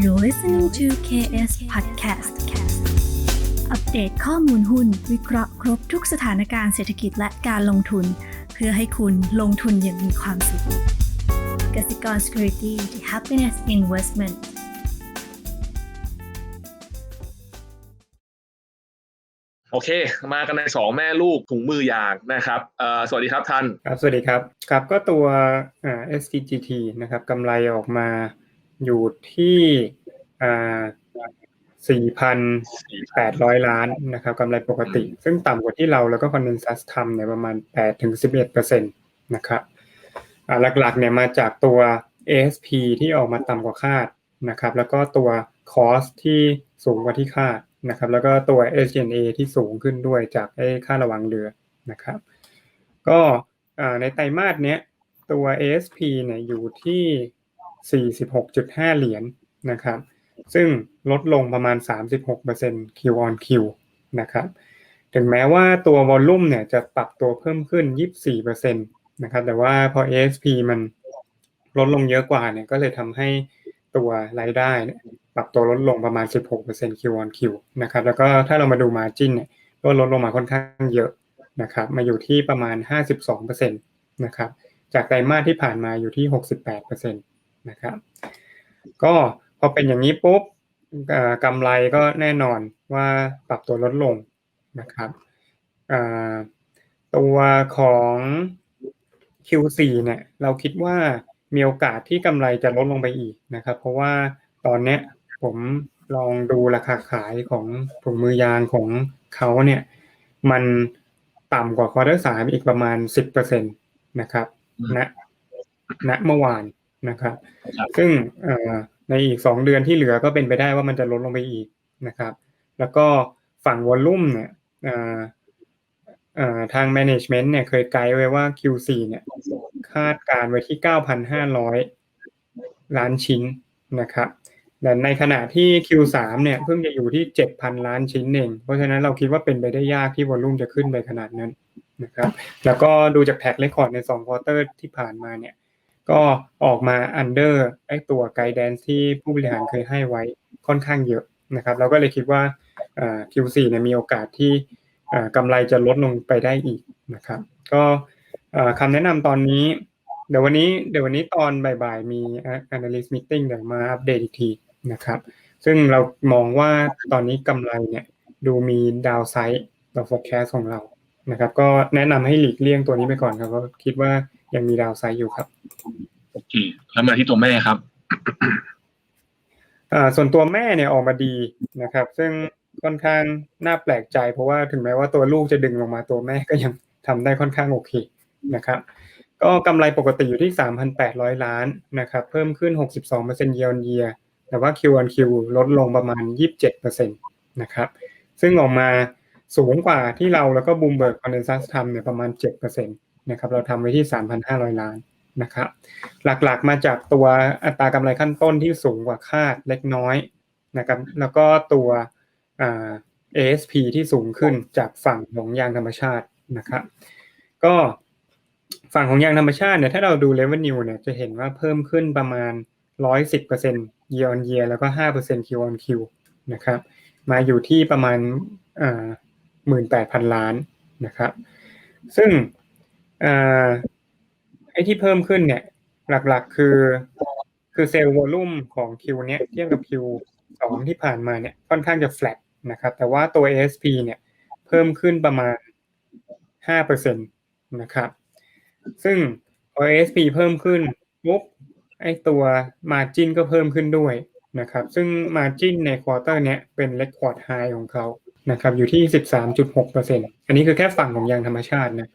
You're listening to KS Podcast อัปเดตข้อมูลหุ้น วิเคราะห์ครบทุกสถานการณ์เศรษฐกิจและการลงทุน เพื่อให้คุณลงทุนอย่างมีความสุขกสิกร Security the Happiness Investment โอเค มากันในสองแม่ลูกถุงมือยางนะครับเอ่อสวัสดีครับท่าน ครับ สวัสดีครับ ครับ ก็ตัวอ่า STGT นะครับกำไรออกมา อยู่ที่อ่า4,800 ล้านนะครับกำไรปกติ ซึ่งต่ำกว่าที่เราแล้วก็คอนเดนซัสทำเนี่ยประมาณ8ถึง11%นะครับอ่าหลักๆเนี่ยมาจากตัว ASP ที่ออกมาต่ำกว่าคาดนะครับแล้วก็ตัว cost ที่สูงกว่าที่คาดนะครับแล้วก็ตัว SG&A ที่สูงขึ้นด้วยจากไอ้ค่าระวังเรือนะครับก็อ่าในไตรมาสเนี้ยตัว ASP เนี่ยอยู่ที่ 46.5 เหรียญนะครับ ซึ่งลดลงประมาณ 36% Q on Q นะครับ ถึงแม้ว่าตัววอลลุ่มเนี่ยจะปรับตัวเพิ่มขึ้น 24%นะครับ แต่ว่าพอ ASP มันลดลงเยอะกว่าเนี่ยก็เลยทำให้ตัวรายได้ปรับตัวลดลงประมาณ 16% Q on Q นะครับ แล้วก็ถ้าเรามาดู margin เนี่ยก็ลดลงมาค่อนข้างเยอะนะครับ มาอยู่ที่ประมาณ 52%นะครับ จากไตรมาสที่ผ่านมาอยู่ที่ 68%น นะครับ ก็พอเป็นอย่างนี้ปุ๊บกำไรก็แน่นอนว่าปรับตัวลดลงนะครับตัวของ Q4 เนี่ยเราคิดว่ามีโอกาสที่กำไรจะลดลงไปอีกนะครับ เพราะว่าตอนเนี้ยผมลองดูราคาขายของถุงมือยางของเขาเนี่ยมันต่ำกว่าควอเตอร์สามอีกประมาณ10%นตนะครับณณเมื่อวาน นะครับครับซึ่งเอ่อในอีก2เดือนที่เหลือก็เป็นไปได้ว่ามันจะลดลงไปอีกนะครับ แล้วก็ฝั่งวอลลุ่มเนี่ยเอ่อเอ่อทาง management เนี่ยเคยไกด์ไว้ว่า Q4 เนี่ยคาดการณ์ไว้ที่ 9,500 ล้านชิ้นนะครับแต่ในขณะที่ Q3 เนี่ยเพิ่งจะอยู่ที่ 7,000 ล้านชิ้นเอง เพราะฉะนั้นเราคิดว่าเป็นไปได้ยากที่วอลลุ่มจะขึ้นไปขนาดนั้นนะครับ แล้วก็ดูจากแท็กเรคคอร์ดใน2ควอเตอร์ที่ผ่านมาเนี่ย ก็ออกมา under ไอ้ตัว guidance ที่ผู้บริหารเคยให้ไว้ค่อนข้างเยอะนะครับ เราก็เลยคิดว่า Q4 เนี่ยมีโอกาสที่กำไรจะลดลงไปได้อีกนะครับ ก็คำแนะนำตอนนี้เดี๋ยววันนี้เดี๋ยววันนี้ตอนบ่ายๆมี analyst meeting เดี๋ยวมาอัปเดตอีกทีนะครับ ซึ่งเรามองว่าตอนนี้กำไรเนี่ยดูมีดาวไซด์ต่อ forecast ของเรานะครับ ก็แนะนำให้หลีกเลี่ยงตัวนี้ไปก่อนครับเพราะคิดว่า ยังมีดาวไซด์อยู่ครับโอเคแล้วมาที่ตัวแม่ครับอ่าส่วนตัวแม่เนี่ยออกมาดีนะครับ ซึ่งค่อนข้างน่าแปลกใจ เพราะว่าถึงแม้ว่าตัวลูกจะดึงลงมาตัวแม่ก็ยังทำได้ค่อนข้างโอเคนะครับ ก็กำไรปกติอยู่ที่ 3,800 ล้านนะครับ เพิ่มขึ้น 62% year on year แต่ว่า Q on Q ลดลงประมาณ 27%นะครับ ซึ่งออกมาสูงกว่าที่เราแล้วก็บูมเบิร์กคอนเดนซัสทำเนี่ยประมาณ 7%น นะครับเราทำไว้ที่ 3,500 ล้านนะครับหลักๆมาจากตัวอัตรากำไรขั้นต้นที่สูงกว่าคาดเล็กน้อยนะครับแล้วก็ตัวอ่า ASP ที่สูงขึ้นจากฝั่งของยางธรรมชาตินะครับก็ฝั่งของยางธรรมชาติเนี่ยถ้าเราดู revenue เนี่ยจะเห็นว่าเพิ่มขึ้นประมาณ 110% year on year แล้วก็ 5% Q on Q นะครับมาอยู่ที่ประมาณอ่า18,000ล้านนะครับซึ่ง อ่าไอ้ที่เพิ่มขึ้นเนี่ย หลักๆคือ คือเซลล์วอลุ่มของ Q เนี้ยเทียบกับ Q สองที่ผ่านมาเนี่ยค่อนข้างจะ flat นะครับ แต่ว่าตัว ASP เนี่ย เพิ่มขึ้นประมาณ5%นตนะครับ ซึ่งพอ ASP เพิ่มขึ้นปุ๊บไอตัว Margin ก็เพิ่มขึ้นด้วยนะครับ ซึ่ง Margin ในควอเตอร์เนี้ยเป็น Record High ของเขานะครับ อยู่ที่ 13.6%อันนี้คือแค่ฝั่งของยางธรรมชาตินะ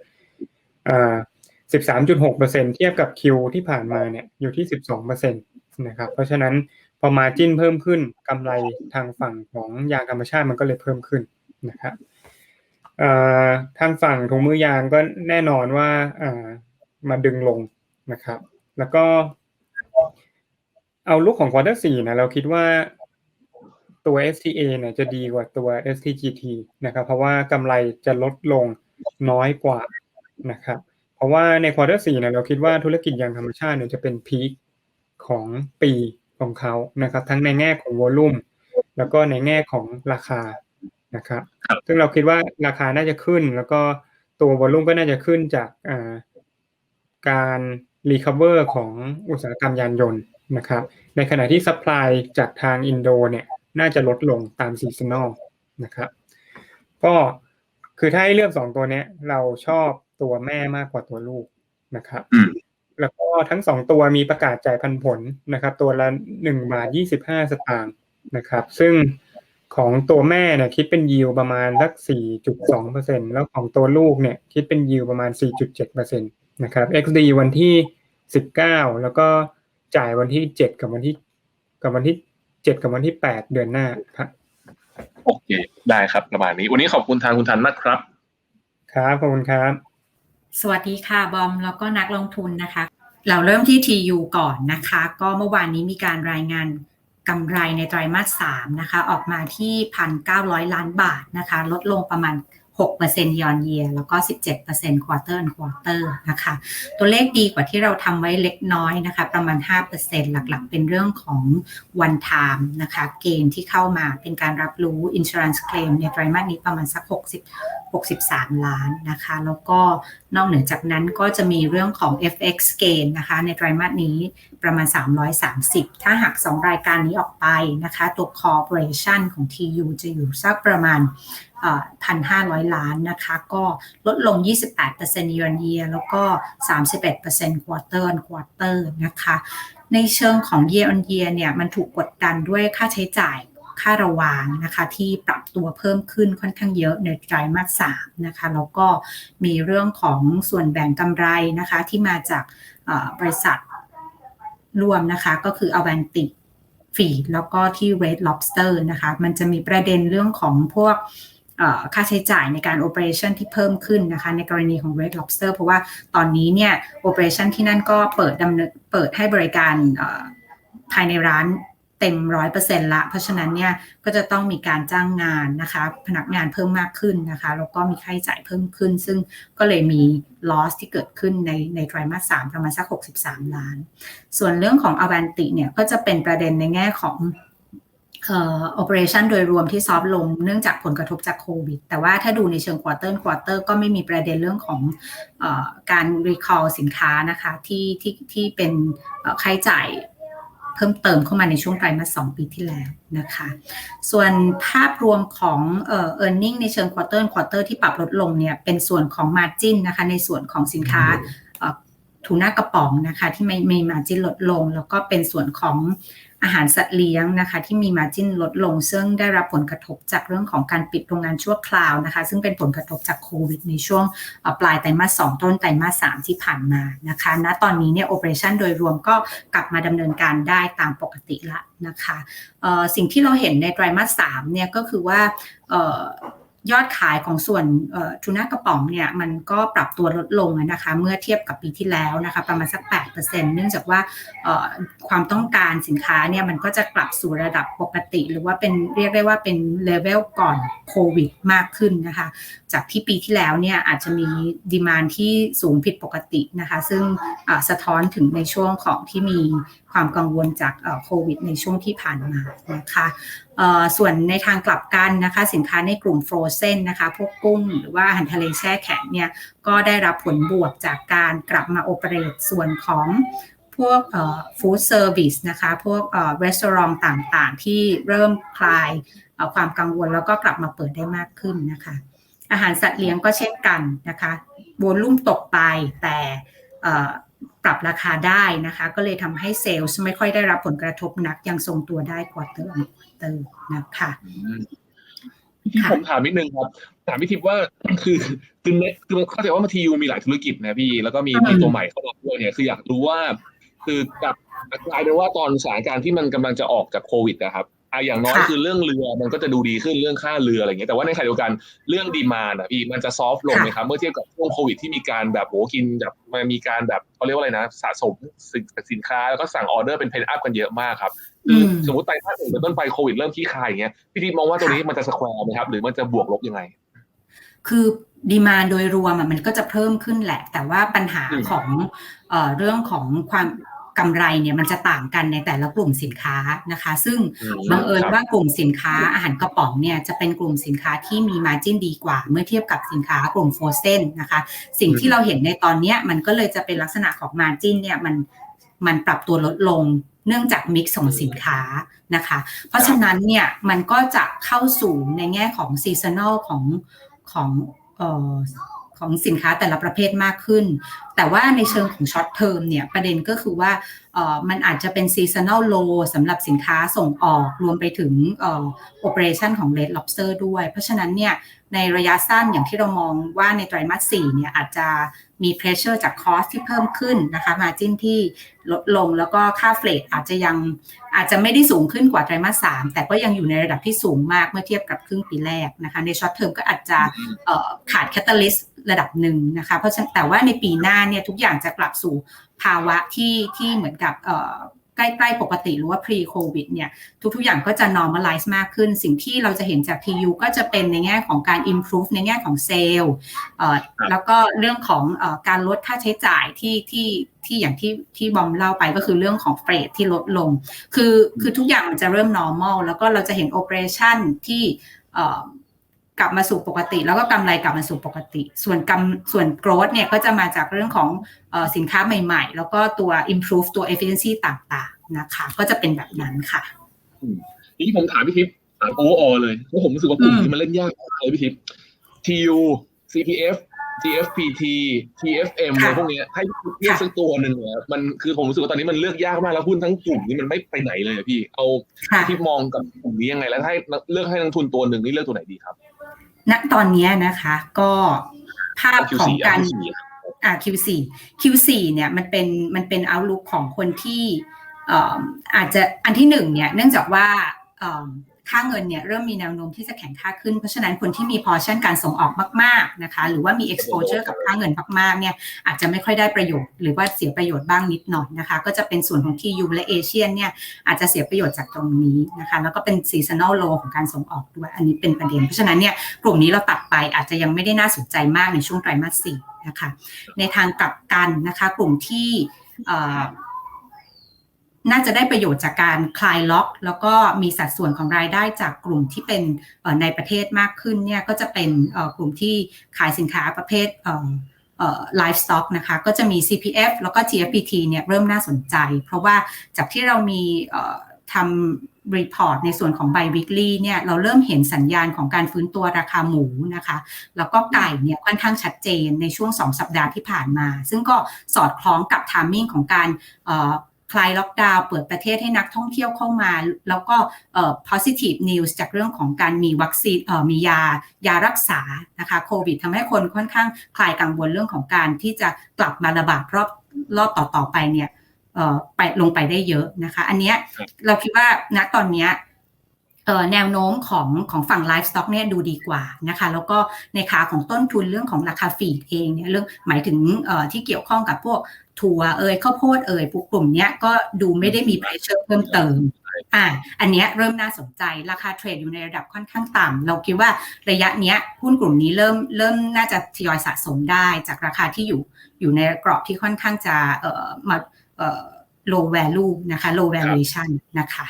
13.6%เทียบกับ Q ที่ผ่านมาเนี่ยอยู่ที่ 12%นะครับ เพราะฉะนั้นพอ Margin เพิ่มขึ้นกำไรทางฝั่งของยางธรรมชาติมันก็เลยเพิ่มขึ้นนะครับอ่อทางฝั่งถุงมือยางก็แน่นอนว่าอ่ามาดึงลงนะครับ แล้วก็เอาลุกของควอเตอร์สี่นะเราคิดว่าตัว STA เนี่ยจะดีกว่าตัว STGT นะครับ เพราะว่ากำไรจะลดลงน้อยกว่า นะครับเพราะว่าในควอเตอร์สี่เนี่ยเราคิดว่าธุรกิจยางธรรมชาติเนี่ยจะเป็นพีคของปีของเขานะครับ ทั้งในแง่ของวอลุ่มแล้วก็ในแง่ของราคานะครับ ซึ่งเราคิดว่าราคาน่าจะขึ้น แล้วก็ตัววอลุ่มก็น่าจะขึ้นจากการรีคาเวอร์ของอุตสาหกรรมยานยนต์นะครับ ในขณะที่ซัพพลายจากทางอินโดเนี่ยน่าจะลดลงตามซีซันอลนะครับ ก็คือถ้าให้เลือกสองตัวเนี้ยเราชอบ ตัวแม่มากกว่าตัวลูกนะครับ แล้วก็ทั้งสองตัวมีประกาศจ่ายพันผลนะครับ ตัวละหนึ่งบาทยี่สิบห้าสตางค์นะครับ ซึ่งของตัวแม่เนี่ยคิดเป็นยิวประมาณสักสี่จุดสองเปอร์เซ็นแล้วของตัวลูกเนี่ยคิดเป็นยิวประมาณสี่จุดเจ็ดเปอร์เซ็นตนะครับ XD วันที่สิบเก้าแล้วก็จ่ายวันที่เจ็ดกับวันที่ กับวันที่เจ็ดกับวันที่แปดเดือนหน้าครับโอเค ได้ครับประมาณนี้ วันนี้ขอบคุณทางคุณทันมากครับ ครับ ขอบคุณครับ สวัสดีค่ะ บอมแล้วก็นักลงทุนนะคะ เราเริ่มที่ TU ก่อนนะคะ ก็เมื่อวานนี้มีการรายงานกำไรในไตรมาส3นะคะ ออกมาที่ 1,900 ล้านบาทนะคะ ลดลงประมาณ 6% year on year แล้วก็ 17% quarter on quarter นะคะ ตัวเลขดีกว่าที่เราทำไว้เล็กน้อยนะคะ ประมาณ 5%หลักๆ เป็นเรื่องของ one time นะคะ เกณฑ์ที่เข้ามาเป็นการรับรู้ insurance claim ในไตรมาสนี้ประมาณสัก 60 63 ล้านนะคะ แล้วก็นอกเหนือจากนั้นก็จะมีเรื่องของ FX gain นะคะ ในไตรมาสนี้ประมาณ 330 ถ้าหาก 2 รายการนี้ออกไปนะคะ ตัว corporation ของ TU จะอยู่สักประมาณ 1,500 ล้านนะคะ ก็ลดลง 28% year on year แล้วก็ 31% quarter on quarter นะคะ ในเชิงของ year on year เนี่ย มันถูกกดดันด้วยค่าใช้จ่าย ค่าระวางนะคะที่ปรับตัวเพิ่มขึ้นค่อนข้างเยอะในไตรมาส3นะคะแล้วก็มีเรื่องของส่วนแบ่งกำไรนะคะที่มาจากบริษัทรวมนะคะก็คือ Avanti ฟีดแล้วก็ที่ Red Lobster นะคะมันจะมีประเด็นเรื่องของพวกค่าใช้จ่ายในการ operation ที่เพิ่มขึ้นนะคะในกรณีของ Red Lobster เพราะว่าตอนนี้เนี่ย operation ที่นั่นก็เปิดดำเนินเปิดให้บริการภายในร้าน เต็มร้อยเปอร์เซ็นต์ละ เพราะฉะนั้นเนี่ยก็จะต้องมีการจ้างงานนะคะ พนักงานเพิ่มมากขึ้นนะคะ แล้วก็มีค่าใช้จ่ายเพิ่มขึ้น ซึ่งก็เลยมี loss ที่เกิดขึ้นในในไตรมาสสามประมาณสัก 63 ล้าน ส่วนเรื่องของ Avanti เนี่ยก็จะเป็นประเด็นในแง่ของเอ่อ operation โดยรวมที่ซอฟลงเนื่องจากผลกระทบจากโควิด แต่ว่าถ้าดูในเชิง quarter quarter ก็ไม่มีประเด็นเรื่องของออการ recall สินค้านะคะที่ที่ที่เป็นค่าใช้จ่าย เพิ่มเติมเข้ามาในช่วงไตรมาส2ปีที่แล้วนะคะ ส่วนภาพรวมของเอ่อ earning ในเชิง quarter quarter ที่ปรับลดลงเนี่ยเป็นส่วนของ margin นะคะในส่วนของสินค้าทูน่ากระป๋องนะคะที่ไม่มีมาจินลดลง แล้วก็เป็นส่วนของ อาหารสัตว์เลี้ยงนะคะที่มีมาจิ้นลดลง ซึ่งได้รับผลกระทบจากเรื่องของการปิดโรงงานชั่วคราวนะคะ ซึ่งเป็นผลกระทบจากโควิดในช่วงปลายไตรมาส2ต้นไตรมาส3ที่ผ่านมานะคะณตอนนี้เนี่ยโอเปอเรชั่นโดยรวมก็กลับมาดำเนินการได้ตามปกติละนะคะสิ่งที่เราเห็นในไตรมาส3เนี่ยก็คือว่า ยอดขายของส่วนทูน่ากระป๋องเนี่ยมันก็ปรับตัวลดลงนะคะเมื่อเทียบกับปีที่แล้วนะคะประมาณสัก 8%เนื่องจากว่าความต้องการสินค้าเนี่ยมันก็จะกลับสู่ระดับปกติ หรือว่าเป็นเรียกได้ว่าเป็นเลเวลก่อนโควิดมากขึ้นนะคะจากที่ปีที่แล้วเนี่ยอาจจะมีดีมานที่สูงผิดปกตินะคะซึ่งสะท้อนถึงในช่วงของที่มีความกังวลจากโควิดในช่วงที่ผ่านมานะคะ ส่วนในทางกลับกันนะคะสินค้าในกลุ่มฟรอเซนนะคะพวกกุ้งหรือว่าอาหารทะเลแช่แข็งเนี่ยก็ได้รับผลบวกจากการกลับมาโอเปเรตส่วนของพวกฟู้ดเซอร์วิสนะคะ พวกร้านต่างๆ ที่เริ่มคลายความกังวลแล้วก็กลับมาเปิดได้มากขึ้นนะคะ อาหารสัตว์เลี้ยงก็เช่นกันนะคะโวลุ่มตกไปแต่ ปรับราคาได้นะคะ ก็เลยทำให้เซลล์ไม่ค่อยได้รับผลกระทบนักยังทรงตัวได้กว่าเติมเติมนะคะที่ผมถามนิดนึงครับถามพี่ทิพย์ว่าคือคือเน็ตคือเข้าใจว่ามาทียูมีหลายธุรกิจนะพี่ แล้วก็มีมีตัวใหม่เข้ามาด้วยเนี่ยคืออยากรู้ว่า คือกับกลายเป็นว่าตอนสถานการณ์ที่มันกำลังจะออกจากโควิดนะครับ อะอย่างน้อยคือเรื่องเรือมันก็จะดูดีขึ้นเรื่องค่าเรืออะไรเงี้ยแต่ว่าในขณะเดียวกันเรื่องดีมาอะพี่มันจะซอฟต์ลงไหมครับเมื่อเทียบกับช่วงโควิดที่มีการแบบโหกินแบบมันมีการแบบเขาเรียกว่าอะไรนะ สะสมสินค้าแล้วก็สั่งออเดอร์เป็นเพนอัพกันเยอะมากครับคือสมมติไตรมาสหนึ่งเป็นต้นไปโควิดเริ่มที่คลายอย่างเงี้ยพี่ทิพมองว่าตัวนี้มันจะสแควร์ไหมครับหรือมันจะบวกลบยังไง คือดีมาโดยรวมมันก็จะเพิ่มขึ้นแหละ แต่ว่าปัญหาของเรื่องของความ กำไรเนี่ยมันจะต่างกันในแต่ละกลุ่มสินค้านะคะ ซึ่งอืมบังเอิญครับว่ากลุ่มสินค้าอาหารกระป๋องเนี่ยจะเป็นกลุ่มสินค้าที่มีมาจิ้นดีกว่า เมื่อเทียบกับสินค้ากลุ่มโฟเซนนะคะ สิ่งที่เราเห็นในตอนเนี้ยมันก็เลยจะเป็นลักษณะของมาจิ้นเนี่ยมันมันปรับตัวลดลงเนื่องจากมิกซ์ของสินค้านะคะ เพราะฉะนั้นเนี่ยมันก็จะเข้าสู่ในแง่ของซีซันอลของของเอ่อ ของสินค้าแต่ละประเภทมากขึ้น แต่ว่าในเชิงของช็อตเทอมเนี่ยประเด็นก็คือว่าเออมันอาจจะเป็นซีซันอลโลสำหรับสินค้าส่งออกรวมไปถึงเอ่อ operation ของ Red Lobster ด้วย เพราะฉะนั้นเนี่ยในระยะสั้นอย่างที่เรามองว่าในไตรมาส4เนี่ยอาจจะมี pressure จาก cost ที่เพิ่มขึ้นนะคะ margin ที่ลดลงแล้วก็ค่าเฟรตอาจจะยังอาจจะไม่ได้สูงขึ้นกว่าไตรมาส3แต่ก็ยังอยู่ในระดับที่สูงมากเมื่อเทียบกับครึ่งปีแรกนะคะในช็อตเทอมก็อาจจะขาดแคตตาลิส ระดับหนึ่งนะคะ เพราะฉะนั้นแต่ว่าในปีหน้าเนี่ยทุกอย่างจะกลับสู่ภาวะที่ที่เหมือนกับเอ่อใกล้ๆปกติหรือว่า pre covid เนี่ยทุกๆอย่างก็จะ normalize มากขึ้น สิ่งที่เราจะเห็นจาก TU ก็จะเป็นในแง่ของการ improve ในแง่ของเซลล์เอ่อครับแล้วก็เรื่องของเอ่อการลดค่าใช้จ่ายที่ที่ที่อย่างที่ที่บอมเล่าไปก็คือเรื่องของเฟรดที่ลดลง คือคือทุกอย่างมันจะเริ่ม normal แล้วก็เราจะเห็น operation ที่เอ่อ กลับมาสู่ปกติ แล้วก็กำไรกลับมาสู่ปกติ ส่วนกำส่วน growth เนี่ยก็จะมาจากเรื่องของเอ่อสินค้าใหม่ๆ แล้วก็ตัว improve ตัว efficiency ต่างๆนะคะ ก็จะเป็นแบบนั้นค่ะทีนี้ผมถามพี่ทิพย์ถามโอเวอร์เลยเพราะผมรู้สึกว่ากลุ่มอืมนี้มันเล่นยากมากเลยพี่ทิพย์ TU CPF TFPT TFM อะไรพวกเนี้ยให้เลือกสักตัวหนึ่งเนี่ยมันคือผมรู้สึกว่าตอนนี้มันเลือกยากมากแล้วหุ้นทั้งกลุ่มนี้มันไม่ไปไหนเลยอะพี่ เอาค่ะที่มองกับกลุ่มนี้ยังไงแล้วถ้าให้เลือกให้นักทุนตัวหนึ่งนี่เลือกตัวไหนดีครับ ณตอนเนี้ยนะคะ ก็ภาพของ Q4 การอะ Q4 อ่า Q4 Q4 เนี่ยมันเป็นมันเป็น outlook ของคนที่เอ่ออาจจะอันที่หนึ่งเนี่ย เนื่องจากว่าเอ่อ ค่าเงินเนี่ยเริ่มมีแนวโน้มที่จะแข็งค่าขึ้น เพราะฉะนั้นคนที่มี portion การส่งออกมากๆนะคะ หรือว่ามี exposure กับค่าเงินมากๆเนี่ยอาจจะไม่ค่อยได้ประโยชน์ หรือว่าเสียประโยชน์บ้างนิดหน่อยนะคะ ก็จะเป็นส่วนของ TU และเอเชียเนี่ยอาจจะเสียประโยชน์จากตรงนี้นะคะ แล้วก็เป็น seasonal low ของการส่งออกด้วยอันนี้เป็นประเด็น เพราะฉะนั้นเนี่ยกลุ่มนี้เราตัดไปอาจจะยังไม่ได้น่าสนใจมากในช่วงไตรมาสสี่นะคะ ในทางกลับกันนะคะ กลุ่มที่เอ่อ น่าจะได้ประโยชน์จากการคลายล็อก แล้วก็มีสัดส่วนของรายได้จากกลุ่มที่เป็นเอ่อในประเทศมากขึ้นเนี่ยก็จะเป็นเอ่อกลุ่มที่ขายสินค้าประเภทเอ่อเอ่อ livestock นะคะก็จะมี CPF แล้วก็ TFPT เนี่ยเริ่มน่าสนใจ เพราะว่าจากที่เรามีเอ่อทำรีพอร์ตในส่วนของ bi weekly เนี่ยเราเริ่มเห็นสัญญาณของการฟื้นตัวราคาหมูนะคะ แล้วก็ไก่เนี่ยค่อนข้างชัดเจนในช่วง 2 สัปดาห์ที่ผ่านมา ซึ่งก็สอดคล้องกับทามมิ่งของการเอ่อ คลายล็อกดาวน์เปิดประเทศให้นักท่องเที่ยวเข้ามา แล้วก็เอ่อ positive news จากเรื่องของการมีวัคซีนเอ่อมียายารักษานะคะโควิดทำให้คนค่อนข้างคลายกังวลเรื่องของการที่จะกลับมาระบาดรอบรอบต่อๆไปเนี่ยเอ่อไปลงไปได้เยอะนะคะ อันเนี้ยครับเราคิดว่าณตอนเนี้ยเอ่อแนวโน้มของของฝั่งไลฟ์สต็อกเนี่ยดูดีกว่านะคะแล้วก็ในขาของต้นทุนเรื่องของราคาฟีดเองเนี่ยเรื่องหมายถึงเอ่อที่เกี่ยวข้องกับพวก ถั่วเอ่ยข้าวโพดเอ่ยพวกกลุ่มเนี้ยก็ดูไม่ได้มี pressure เพิ่มเติมอ่าอันเนี้ยเริ่มน่าสนใจราคาเทรดอยู่ในระดับค่อนข้างต่ำเราคิดว่าระยะเนี้ยหุ้นกลุ่มนี้เริ่มเริ่มน่าจะทยอยสะสมได้จากราคาที่อยู่อยู่ในกรอบที่ค่อนข้างจะเอ่อมาเอ่อ low value นะคะ low valuation นะคะ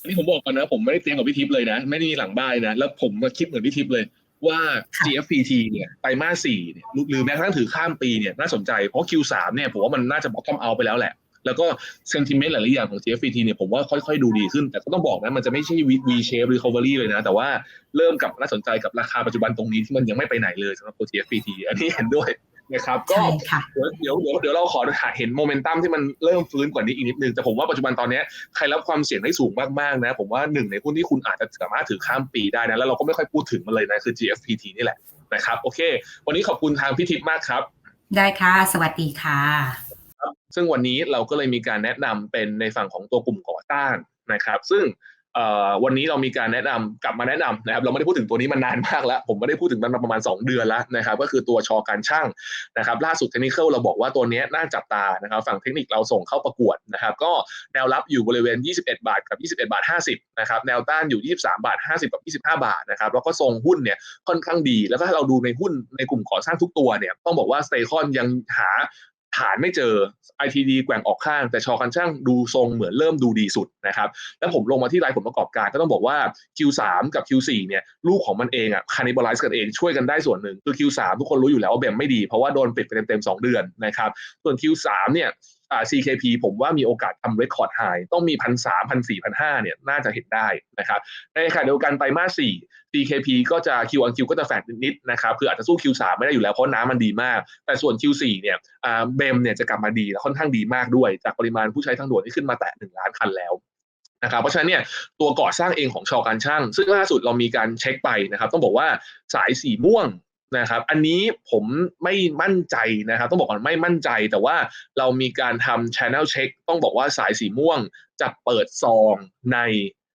อันนี้ผมบอกก่อนนะ ผมไม่ได้เตรียมกับพี่ทิพย์เลยนะ ไม่ได้มีหลังบ้านนะ แล้วผมมาคิดเหมือนพี่ทิพย์เลย ว่าค่ะ GFPT เนี่ยไตรมาสสี่เนี่ยหรือแม้กระทั่งถือข้ามปีเนี่ยน่าสนใจเพราะ Q3 เนี่ยผมว่ามันน่าจะบอกต้องเอาไปแล้วแหละ แล้วก็ sentiment หลายๆอย่างของ GFPT เนี่ยผมว่าค่อยๆ ดูดีขึ้น แต่ก็ต้องบอกนะมันจะไม่ใช่ V shape recovery เลยนะ แต่ว่าเริ่มกลับมาน่าสนใจกับราคาปัจจุบันตรงนี้ที่มันยังไม่ไปไหนเลยสำหรับตัว GFPT อันนี้เห็นด้วย นะครับก็ใช่ค่ะเดี๋ยวเดี๋ยวเดี๋ยวเราขอเห็นโมเมนตัมที่มันเริ่มฟื้นกว่านี้อีกนิดนึง แต่ผมว่าปัจจุบันตอนเนี้ยใครรับความเสี่ยงได้สูงมากๆนะ ผมว่าหนึ่งในหุ้นที่คุณอาจจะสามารถถือข้ามปีได้นะ แล้วเราก็ไม่ค่อยพูดถึงมันเลยนะ คือ GFPT นี่แหละนะครับโอเค วันนี้ขอบคุณทางพี่ทิพย์มากครับ ได้ค่ะ สวัสดีค่ะซึ่งวันนี้เราก็เลยมีการแนะนำเป็นในฝั่งของตัวกลุ่มก่อสร้างนะครับ ซึ่งเอ่อ วันนี้เรามีการแนะนำกลับมาแนะนำนะครับเราไม่ได้พูดถึงตัวนี้มานานมากแล้ว ผมไม่ได้พูดถึงมันมาประมาณ 2 เดือนแล้วนะครับก็คือตัวชอการช่างนะครับล่าสุดเทคนิคเราบอกว่าตัวนี้น่าจับตานะครับฝั่งเทคนิคเราส่งเข้าประกวดนะครับก็แนวรับอยู่บริเวณ 21 บาทกับ 21 บาท 50นะครับแนวต้านอยู่ 23 บาท 50 กับ 25 บาทนะครับแล้วก็ทรงหุ้นเนี่ยค่อนข้างดี แล้วก็ถ้าเราดูในหุ้นในกลุ่มก่อสร้างทุกตัวเนี่ยต้องบอกว่าสเตคอนยังหา ฐานไม่เจอ ITD แกว่งออกข้าง แต่ชอคันช่างดูทรงเหมือนเริ่มดูดีสุดนะครับแล้วผมลงมาที่รายผลประกอบการก็ต้องบอกว่า Q3 กับ Q4 เนี่ยลูกของมันเองอะคานิบอลไลซ์กันเองช่วยกันได้ส่วนหนึ่งคือ Q3 ทุกคนรู้อยู่แล้วว่าเบมไม่ดีเพราะว่าโดนปิดไปเต็มๆ2เดือนนะครับส่วน Q3 เนี่ย CKP ผมว่ามีโอกาสทำเรคคอร์ดไฮต้องมีพันสามพันสี่พันห้าเนี่ยน่าจะเห็นได้นะครับในขณะเดียวกันไตรมาสสี่ CKP ก็จะ Q on Q ก็จะแฟดนิดๆนะครับคืออาจจะสู้ Q3 ไม่ได้อยู่แล้วเพราะน้ำมันดีมาก แต่ส่วน Q4 เนี่ยอ่าเบมเนี่ยจะกลับมาดีและค่อนข้างดีมากด้วย จากปริมาณผู้ใช้ทางด่วนที่ขึ้นมาแตะ1ล้านคันแล้วนะครับเพราะฉะนั้นเนี่ยตัวก่อสร้างเองของชอการช่าง ซึ่งล่าสุดเรามีการเช็คไปนะครับ ต้องบอกว่าสายสีม่วง นะครับ อันนี้ผมไม่มั่นใจนะครับ ต้องบอกก่อนไม่มั่นใจ แต่ว่าเรามีการทำ channel check ต้องบอกว่าสายสีม่วงจะเปิดซองใน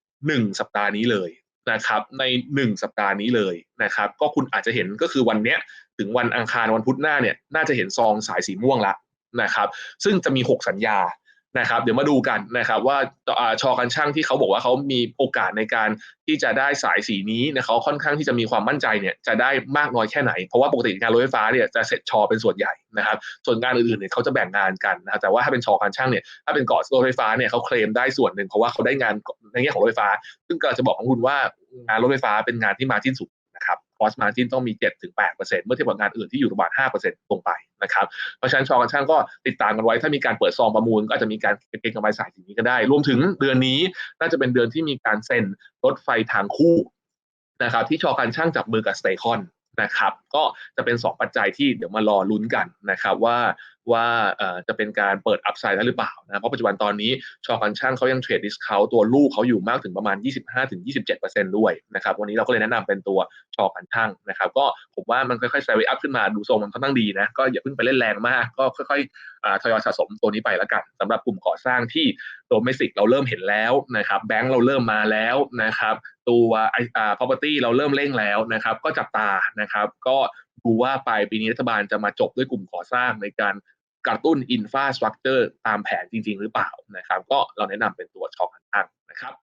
1 สัปดาห์นี้เลยนะครับ ใน 1 สัปดาห์นี้เลยนะครับ ก็คุณอาจจะเห็นก็คือวันเนี้ยถึงวันอังคารวันพุธหน้าเนี่ยน่าจะเห็นซองสายสีม่วงละนะครับ ซึ่งจะมี 6 สัญญา นะครับเดี๋ยวมาดูกันนะครับว่าอชอกันช่างที่เขาบอกว่าเขามีโอกาสในการที่จะได้สายสีนี้นะเขาค่อนข้างที่จะมีความมั่นใจเนี่ยจะได้มากน้อยแค่ไหน เพราะว่าปกติงานรถไฟฟ้าเนี่ยจะเสร็จชอเป็นส่วนใหญ่นะครับส่วนงานอื่นๆเนี่ยเขาจะแบ่งงานกันนะครับแต่ว่าถ้าเป็นชอการช่างเนี่ยถ้าเป็นเกาะรถไฟฟ้าเนี่ยเขาเคลมได้ส่วนหนึ่งเพราะว่าเขาได้งานในแง่ของรถไฟฟ้า ซึ่งก็จะบอกของคุณว่างานรถไฟฟ้าเป็นงานที่มาจิ้นสูง นะครับคอสมาจินต้องมี 7-8%เมื่อเทียบกับงานอื่นที่อยู่ประมาณ5%ตรงไปนะครับเพราะฉะนั้นชอกันช่างก็ติดตามกันไว้ถ้ามีการเปิดซองประมูล ก็อาจจะมีการเก็งกำไรสายสิ่งนี้ก็ได้ รวมถึงเดือนนี้น่าจะเป็นเดือนที่มีการเซ็นรถไฟทางคู่นะครับที่ชอกันช่างจับมือกับสเตคอนนะครับก็จะเป็น 2 ปัจจัยที่เดี๋ยวมารอลุ้นกันนะครับว่า ว่าจะเป็นการเปิดอัพไซด์ได้หรือเปล่านะเพราะปัจจุบันตอนนี้ชอกันช่างเขายังเทรดดิสคาวตัวลูกเขาอยู่มากถึงประมาณ 25-27%ด้วยนะครับวันนี้เราก็เลยแนะนำเป็นตัวชอกันช่างนะครับก็ผมว่ามันค่อยๆไซด์อัพขึ้นมาดูทรงมันค่อนข้างดีนะก็อย่าเพิ่งไปเล่นแรงมาก ก็ค่อยๆทยอยสะสมตัวนี้ไปแล้วกันสำหรับกลุ่มก่อสร้างที่โดเมสิกเราเริ่มเห็นแล้วนะครับแบงก์เราเริ่มมาแล้วนะครับตัวไอ่า property เราเริ่มเร่งแล้วนะครับก็จับตานะครับก็ดูว่าปลายปีนี้รัฐบาลจะมาจบด้วยกลุ่มก่อสร้างในการ กระตุ้นอินฟาสตรักเจอร์ตามแผนจริง ๆ หรือเปล่านะครับ ก็เราแนะนำเป็นตัวช็อคอันตั้งนะครับ